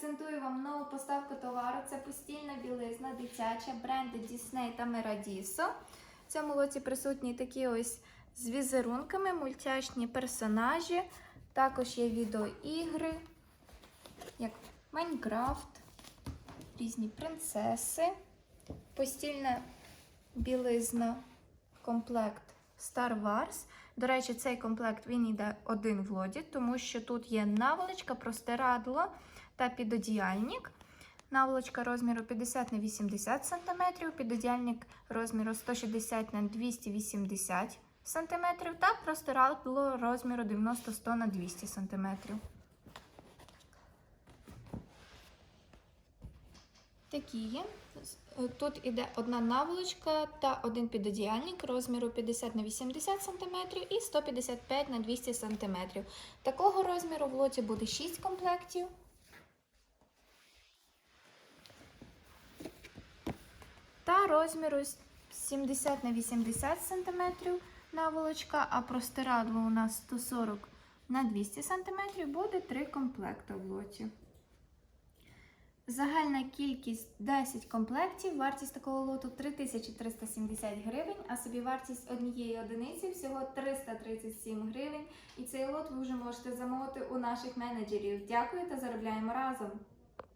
презентую вам нову поставку товару. Це постільна білизна дитяча бренду Disney та Meradiso. В цьому лоті присутні такі ось з візерунками, мультяшні персонажі. Також є відеоігри, як Майнкрафт, різні принцеси, постільна білизна, комплект Star Wars. До речі, цей комплект він йде один в лоді, тому що тут є наволочка, простирадло та підодіяльник. Наволочка розміру 50 на 80 см, підодіяльник розміру 160 на 280 см та простирадло розміру 90-100 на 200 см. Такі є. Тут іде одна наволочка та один підодіяльник розміру 50 на 80 см і 155 на 200 см. Такого розміру в лоті буде 6 комплектів. Та розміру 70 на 80 см наволочка, а простирадло у нас 140 на 200 см буде 3 комплекти в лоті. Загальна кількість 10 комплектів, вартість такого лоту 3370 гривень, а собі вартість однієї одиниці всього 337 гривень. І цей лот ви вже можете замовити у наших менеджерів. Дякую та заробляємо разом!